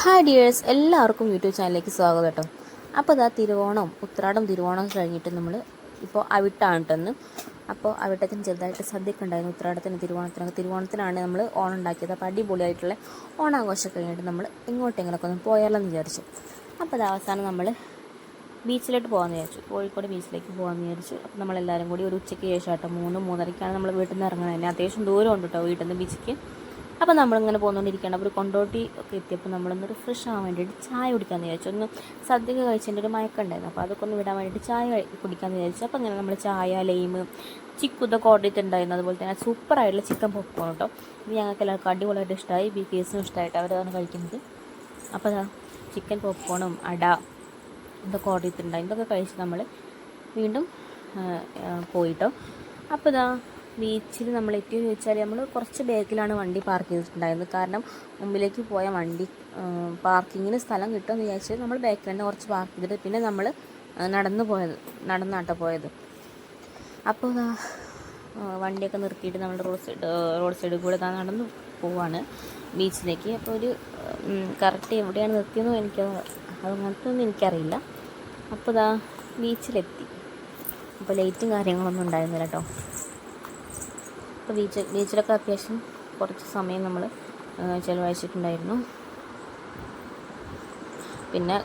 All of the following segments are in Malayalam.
ഹായ് ഡിയേഴ്സ് എല്ലാവർക്കും യൂട്യൂബ് ചാനലിലേക്ക് സ്വാഗതം കേട്ടോ. അപ്പോൾ ഇതാ തിരുവോണം ഉത്രാടം തിരുവോണം കഴിഞ്ഞിട്ട് നമ്മൾ ഇപ്പോൾ അവിട്ടാണ് കേട്ടെന്ന് അപ്പോൾ അവിട്ടത്തിന് ചെറുതായിട്ട് സദ്യക്ക് ഉണ്ടായിരുന്നു. ഉത്രാടത്തിന് തിരുവോണത്തിനൊക്കെ. തിരുവോണത്തിനാണ് നമ്മൾ ഓണം ഉണ്ടാക്കിയത്. അപ്പോൾ അടിപൊളിയായിട്ടുള്ള ഓണാഘോഷം കഴിഞ്ഞിട്ട് നമ്മൾ ഇങ്ങോട്ടെങ്കിലൊക്കെ ഒന്ന് പോയാലോ എന്ന് വിചാരിച്ചു. അപ്പോൾ അത് അവസാനം നമ്മൾ ബീച്ചിലോട്ട് പോകാമെന്ന് വിചാരിച്ചു. കോഴിക്കോട് ബീച്ചിലേക്ക് പോകാമെന്ന് വിചാരിച്ചു. അപ്പോൾ നമ്മളെല്ലാവരും കൂടി ഒരു ഉച്ചയ്ക്ക് ശേഷം കേട്ടോ മൂന്ന് മൂന്നരയ്ക്കാണ് നമ്മൾ വീട്ടിൽ നിന്ന് ഇറങ്ങുന്നത് തന്നെ അത്യാവശ്യം ദൂരം ഉണ്ട് കേട്ടോ വീട്ടിൽ നിന്ന് ബീച്ചിലേക്ക് അപ്പോൾ നമ്മളിങ്ങനെ പോന്നുകൊണ്ടിരിക്കുകയാണ് അപ്പോൾ ഒരു കൊണ്ടോട്ടി ഒക്കെ എത്തിയപ്പോൾ നമ്മളൊന്ന് റിഫ്രഷ് ആവാൻ വേണ്ടിയിട്ട് ചായ കുടിക്കാമെന്ന് വിചാരിച്ചു. ഒന്ന് സദ്യക്ക് കഴിച്ചതിന്റെ ഒരു മയക്കുണ്ടായിരുന്നു. അപ്പോൾ അതൊക്കെ ഒന്ന് വിടാൻ വേണ്ടിയിട്ട് ചായ കുടിക്കാമെന്ന് വിചാരിച്ചു. അപ്പോൾ അങ്ങനെ നമ്മൾ ചായ ലൈമ് ചിക്കുതൊക്കെ ഓർഡർ ചെയ്തിട്ടുണ്ടായിരുന്നു. അതുപോലെ തന്നെ സൂപ്പറായിട്ടുള്ള ചിക്കൻ പോപ്കോൺ കേട്ടോ ഇത് ഞങ്ങൾക്ക് എല്ലാവർക്കും അടിപൊളിയായിട്ട് ഇഷ്ടമായി ബി കേസിനും ഇഷ്ടമായിട്ട് അവരതാണ് കഴിക്കുന്നത്. അപ്പോൾ അതാ ചിക്കൻ പോപ്കോണും അട ഇതൊക്കെ ഓർഡർ ചെയ്തിട്ടുണ്ടായി. ഇതൊക്കെ കഴിച്ച് നമ്മൾ വീണ്ടും പോയിട്ടോ. അപ്പോൾ ഇതാ ബീച്ചിൽ നമ്മൾ എത്തിയെന്ന് ചോദിച്ചാൽ നമ്മൾ കുറച്ച് ബാക്കിലാണ് വണ്ടി പാർക്ക് ചെയ്തിട്ടുണ്ടായിരുന്നത്. കാരണം മുമ്പിലേക്ക് പോയ വണ്ടി പാർക്കിങ്ങിന് സ്ഥലം കിട്ടുമെന്ന് വിചാരിച്ച് നമ്മൾ ബാക്കിൽ തന്നെ കുറച്ച് പാർക്ക് ചെയ്തിട്ട് പിന്നെ നമ്മൾ നടന്നു പോയത് നടന്നാട്ടോ പോയത്. അപ്പോൾ വണ്ടിയൊക്കെ നിർത്തിയിട്ട് നമ്മൾ റോഡ് സൈഡ് റോഡ് സൈഡിൽ കൂടെ നടന്നു പോവാണ് ബീച്ചിലേക്ക്. അപ്പോൾ ഒരു കറക്റ്റ് എവിടെയാണ് നിർത്തിയതെന്ന് എനിക്ക് അങ്ങനത്തെ ഒന്നും എനിക്കറിയില്ല. അപ്പോൾ ഇതാ ബീച്ചിലെത്തി. അപ്പോൾ ലൈറ്റും കാര്യങ്ങളൊന്നും ഉണ്ടായിരുന്നില്ല കേട്ടോ അപ്പോൾ ബീച്ച് ബീച്ചിലൊക്കെ അത്യാവശ്യം കുറച്ച് സമയം നമ്മൾ ചിലവഴിച്ചിട്ടുണ്ടായിരുന്നു. പിന്നെ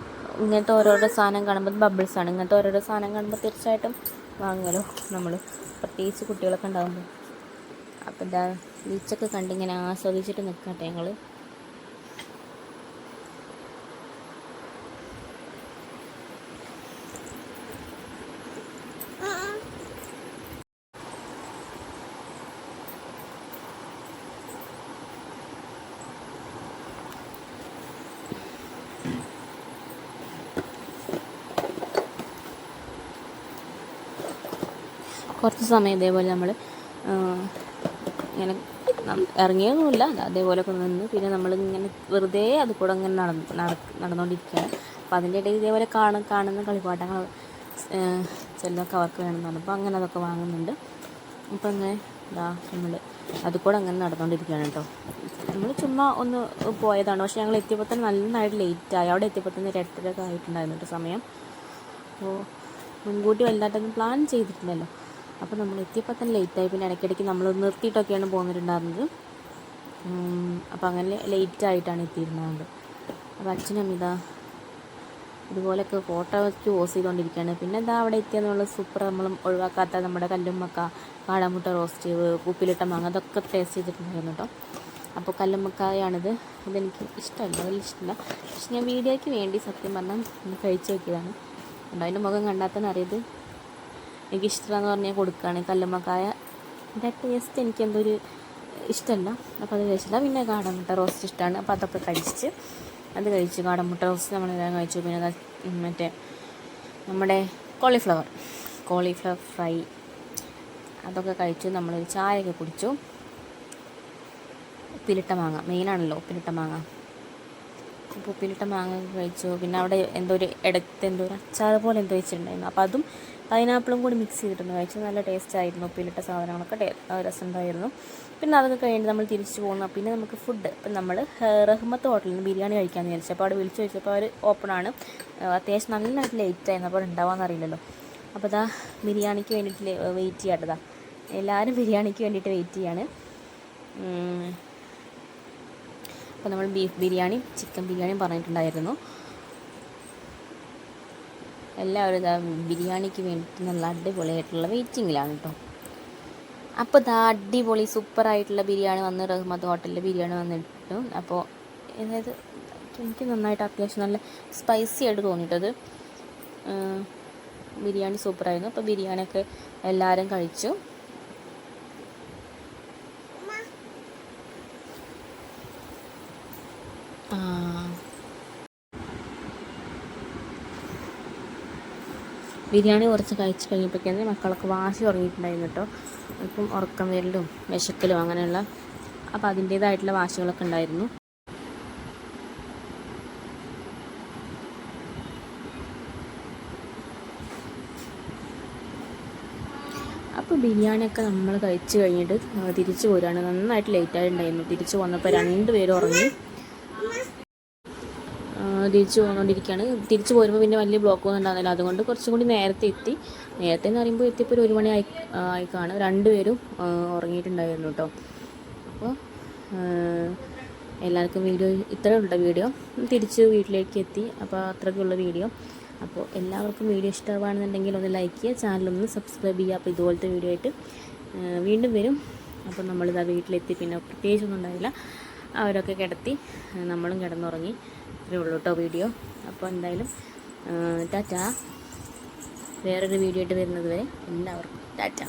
ഇങ്ങനത്തെ ഓരോരോ സാധനം കാണുമ്പോൾ ബബിൾസ് ആണ്. ഇങ്ങനത്തെ ഓരോരോ സാധനം കാണുമ്പോൾ തീർച്ചയായിട്ടും വാങ്ങുമല്ലോ നമ്മൾ പ്രത്യേകിച്ച് കുട്ടികളൊക്കെ ഉണ്ടാകുമ്പോൾ അപ്പം എന്താ ബീച്ചൊക്കെ കണ്ടിങ്ങനെ ആസ്വദിച്ചിട്ട് നിൽക്കട്ടെ ഞങ്ങൾ കുറച്ച് സമയം ഇതേപോലെ നമ്മൾ ഇങ്ങനെ ഇറങ്ങിയൊന്നുമില്ല. അതേപോലെയൊക്കെ നിന്ന് പിന്നെ നമ്മൾ ഇങ്ങനെ വെറുതെ അത് കൂടെ ഇങ്ങനെ നടന്ന് നട- നടന്നുകൊണ്ടിരിക്കുകയാണ് അപ്പോൾ അതിന്റെ ഇടയിൽ ഇതേപോലെ കാണുന്ന കാണുന്ന കളിപ്പാട്ടങ്ങൾ ചിലതൊക്കെ അവർക്ക് വേണമെന്നാണ്. അപ്പോൾ അങ്ങനെ അതൊക്കെ വാങ്ങുന്നുണ്ട്. അപ്പോൾ അങ്ങനെ ഇതാ നമ്മൾ അത് കൂടെ അങ്ങനെ നടന്നുകൊണ്ടിരിക്കുകയാണ് കേട്ടോ. നമ്മൾ ചുമ്മാ ഒന്ന് പോയതാണ്. പക്ഷേ ഞങ്ങൾ എത്തിയപ്പോൾ തന്നെ നന്നായിട്ട് ലേറ്റായി അവിടെ എത്തിയപ്പോൾ തന്നെ ഒരു ആയിട്ടുണ്ടായിരുന്നു കേട്ടോ സമയം. അപ്പോൾ മുൻകൂട്ടി വലുതായിട്ടൊന്നും പ്ലാൻ ചെയ്തിട്ടില്ലല്ലോ. അപ്പോൾ നമ്മൾ എത്തിയപ്പോൾ തന്നെ ലേറ്റായി പിന്നെ ഇടയ്ക്കിടയ്ക്ക് നമ്മൾ നിർത്തിയിട്ടൊക്കെയാണ് പോന്നിട്ടുണ്ടായിരുന്നത്. അപ്പോൾ അങ്ങനെ ലേറ്റായിട്ടാണ് എത്തിയിരുന്നത്. അപ്പോൾ അച്ഛനും ഇതാ ഇതുപോലെയൊക്കെ ഫോട്ടോ വെച്ച് പോസ് ചെയ്തുകൊണ്ടിരിക്കുകയാണ് പിന്നെ എന്താ അവിടെ എത്തിയെന്നുള്ള സൂപ്പർ നമ്മൾ ഒഴിവാക്കാത്ത നമ്മുടെ കല്ലുമ്മക്ക കാടാമുട്ട റോസ്റ്റ് ഉപ്പിലിട്ട മാങ്ങ അതൊക്കെ ടേസ്റ്റ് ചെയ്തിട്ടുണ്ടായിരുന്നു കേട്ടോ. അപ്പോൾ കല്ലുമ്മക്കായാണിത്. ഇതെനിക്ക് ഇഷ്ടമല്ല വലിയ ഇഷ്ടമില്ല. പക്ഷെ ഞാൻ വീഡിയോയ്ക്ക് വേണ്ടി സത്യം പറഞ്ഞാൽ കഴിച്ച് നോക്കിയതാണ്. അതിന്റെ മുഖം കണ്ടാൽ തന്നെ അറിയത് എനിക്ക് ഇഷ്ടമെന്ന് പറഞ്ഞാൽ കൊടുക്കുകയാണ് കല്ലുമ്മക്കായ എന്റെ ടേസ്റ്റ് എനിക്ക് എന്തോ ഒരു ഇഷ്ടമല്ല. അപ്പോൾ അത് കഴിച്ചില്ല. പിന്നെ കാടമുട്ട റോസ്റ്റ് ഇഷ്ടമാണ്. അപ്പോൾ അതൊക്കെ കഴിച്ച് അത് കഴിച്ചു കാടമുട്ട റോസ്റ്റ് നമ്മൾ നമ്മളെല്ലാം കഴിച്ചു. പിന്നെ മറ്റേ നമ്മുടെ കോളിഫ്ലവർ കോളിഫ്ലവർ ഫ്രൈ അതൊക്കെ കഴിച്ചു. നമ്മൾ ചായയൊക്കെ കുടിച്ചു. ഉപ്പിലിട്ട മാങ്ങ. മെയിനാണല്ലോ ഉപ്പിലിട്ട മാങ്ങ. ഉപ്പിലിട്ട മാങ്ങ കഴിച്ചു. പിന്നെ അവിടെ എന്തോ ഒരു ഇടത്ത് എന്തോ ഒരു അച്ചാർ പോലെ എന്തോ വെച്ചിട്ടുണ്ടായിരുന്നു. അപ്പോൾ അതും പൈനാപ്പിളും കൂടി മിക്സ് ചെയ്തിട്ടൊന്ന് കഴിച്ചു നല്ല ടേസ്റ്റ് ആയിരുന്നു. ഉപ്പിലിട്ട സാധനങ്ങളൊക്കെ രസം രസമുണ്ടായിരുന്നു. പിന്നെ അതൊക്കെ കഴിഞ്ഞ് നമ്മൾ തിരിച്ചു പോകുന്നു പിന്നെ നമുക്ക് ഫുഡ് ഇപ്പം നമ്മൾ റഹ്മത്ത് ഹോട്ടലിൽ നിന്ന് ബിരിയാണി കഴിക്കാമെന്ന് വിചാരിച്ചു. അപ്പോൾ അവിടെ വിളിച്ചു ചോദിച്ചപ്പോൾ അവർ ഓപ്പൺ ആണ്. അത്യാവശ്യം നന്നായിട്ട് ലേറ്റ് ആയിരുന്നു. അപ്പോൾ ഉണ്ടാവാമെന്ന് അറിയില്ലല്ലോ. അപ്പോൾ ഇതാ ബിരിയാണിക്ക് വേണ്ടിയിട്ട് വെയിറ്റ് ചെയ്യാട്ടതാ എല്ലാവരും ബിരിയാണിക്ക് വേണ്ടിയിട്ട് വെയിറ്റ് ചെയ്യാണ്. അപ്പോൾ നമ്മൾ ബീഫ് ബിരിയാണി ചിക്കൻ ബിരിയാണിയും പറഞ്ഞിട്ടുണ്ടായിരുന്നു. എല്ലാവരും ഇതാ ബിരിയാണിക്ക് വേണ്ടിയിട്ട് നല്ല അടിപൊളിയായിട്ടുള്ള വെയിറ്റിങ്ങിലാണ് കേട്ടോ അപ്പോൾ ഇതാ അടിപൊളി സൂപ്പറായിട്ടുള്ള ബിരിയാണി വന്ന് റഹ്മദ് ഹോട്ടലിൽ ബിരിയാണി വന്നിട്ടു. അപ്പോൾ അതായത് എനിക്ക് നന്നായിട്ട് അത്യാവശ്യം നല്ല സ്പൈസി ആയിട്ട് തോന്നിയിട്ടത് ബിരിയാണി സൂപ്പറായിരുന്നു. അപ്പോൾ ബിരിയാണിയൊക്കെ എല്ലാവരും കഴിച്ചു. ആ ബിരിയാണി കുറച്ച് കഴിച്ച് കഴിഞ്ഞപ്പോഴേക്കും മക്കളൊക്കെ വാശി തുടങ്ങിയിട്ടുണ്ടായിരുന്നു കേട്ടോ. ഇപ്പം ഉറക്കം വരലും വിശക്കലും അങ്ങനെയുള്ള അപ്പോൾ അതിന്റേതായിട്ടുള്ള വാശികളൊക്കെ ഉണ്ടായിരുന്നു. അപ്പോൾ ബിരിയാണിയൊക്കെ നമ്മൾ കഴിച്ച് കഴിഞ്ഞിട്ട് തിരിച്ചു പോരാണ് നന്നായിട്ട് ലേറ്റായിട്ടുണ്ടായിരുന്നു തിരിച്ചു വന്നപ്പോൾ രണ്ട് പേരും ഉറങ്ങി. തിരിച്ചു പോന്നുകൊണ്ടിരിക്കുകയാണ് തിരിച്ചു പോരുമ്പോൾ പിന്നെ വലിയ ബ്ലോക്ക് ഒന്നും ഉണ്ടാകുന്നില്ല അതുകൊണ്ട് കുറച്ചും കൂടി നേരത്തെ എത്തി. നേരത്തെ എന്ന് പറയുമ്പോൾ എത്തിയപ്പോൾ ഒരു മണി ആയി ആയി കാണും രണ്ടുപേരും ഉറങ്ങിയിട്ടുണ്ടായിരുന്നു കേട്ടോ. അപ്പോൾ എല്ലാവർക്കും വീഡിയോ ഇത്രയേ ഉള്ള വീഡിയോ. തിരിച്ച് വീട്ടിലേക്ക് എത്തി. അപ്പോൾ അത്രയ്ക്കുള്ള വീഡിയോ. അപ്പോൾ എല്ലാവർക്കും വീഡിയോ ഇഷ്ടമാണെന്നുണ്ടെങ്കിൽ ഒന്ന് ലൈക്ക് ചെയ്യുക. ചാനലൊന്ന് സബ്സ്ക്രൈബ് ചെയ്യുക. അപ്പോൾ ഇതുപോലത്തെ വീഡിയോ ആയിട്ട് വീണ്ടും വരും. അപ്പോൾ നമ്മളിതാ വീട്ടിലെത്തി. പിന്നെ പ്രത്യേകിച്ചൊന്നും ഉണ്ടായില്ല അവരൊക്കെ കിടത്തി നമ്മളും കിടന്നുറങ്ങി. ഇത്രയേ ഉള്ളൂ കേട്ടോ വീഡിയോ. അപ്പോൾ എന്തായാലും ടാറ്റ. വേറൊരു വീഡിയോ ആയിട്ട് വരുന്നത് വരെ എല്ലാവർക്കും ടാറ്റ.